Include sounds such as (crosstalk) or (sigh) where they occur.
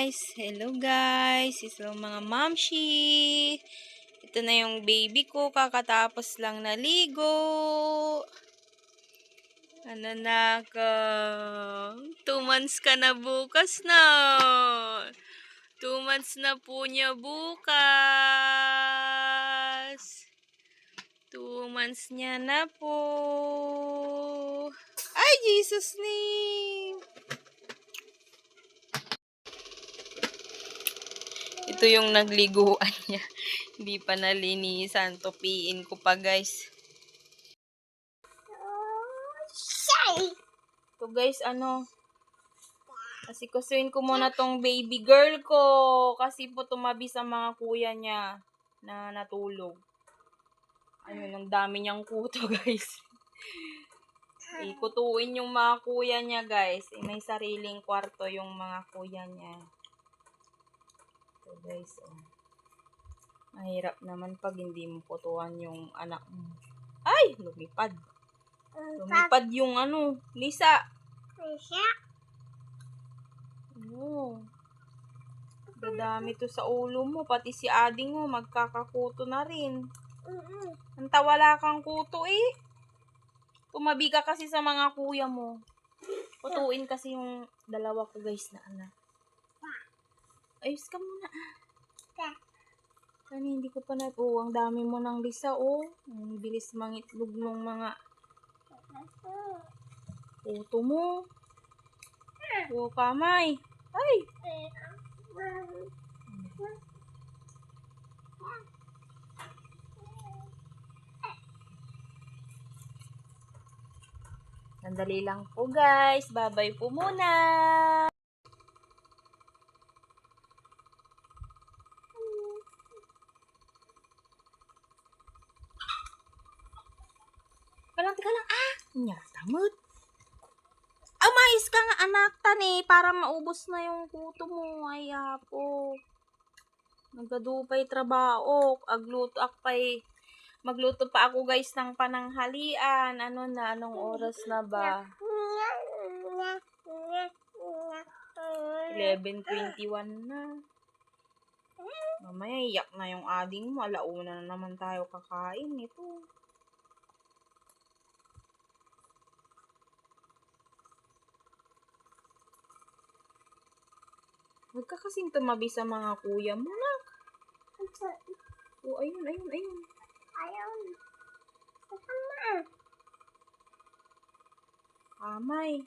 guys! Hello guys! Isa mga mamshi! Ito na yung baby ko. Kakatapos lang naligo. Ano na ka? Two months ka na bukas na. Two months na po niya bukas. Two months niya na po. Ay, Jesus name! Ito yung nagliguan niya. (laughs) Hindi pa nalinisan. Tupiin ko pa, guys. Ito, guys, ano. Kasi kusuin ko muna tong baby girl ko. Kasi po tumabi sa mga kuya niya na natulog. Ayun, ang dami niyang kuto, (laughs) guys. Ikutuin yung mga kuya niya, guys. Eh, may sariling kwarto yung mga kuya niya. Ito, guys, oh. Mahirap naman pag hindi mo kutuan yung anak mo. Ay! Lumipad. Lumipad yung ano, Lisa. Oo. Dadami to sa ulo mo. Pati si ading mo, magkakakuto na rin. Anta wala kang kuto eh. Tumabi ka kasi sa mga kuya mo. Kutuin kasi yung dalawa ko guys na anak. Ayos ka muna. Kani, hindi ko pa na... Oh, ang dami mo ng lisa, oh. Ang bilis mangitlog ng mga kuto mo. Oh, kamay. Ay! Sandali lang po guys. Babay po muna. Ah! Nyatamot. Amayos ka nga anak tani para maubos na yung kuto mo. Ay, apo. Nagkadupay trabaho. Agluto akpay. Magluto pa ako guys ng pananghalian. Ano na? Anong oras na ba? 11.21 na. Mamaya iyak na yung ading mo. Alauna na naman tayo kakain. Ito. Huwag ka kasing tumabi sa mga kuya mo, nak. Oh, ayun, ayun, ayun. Amay.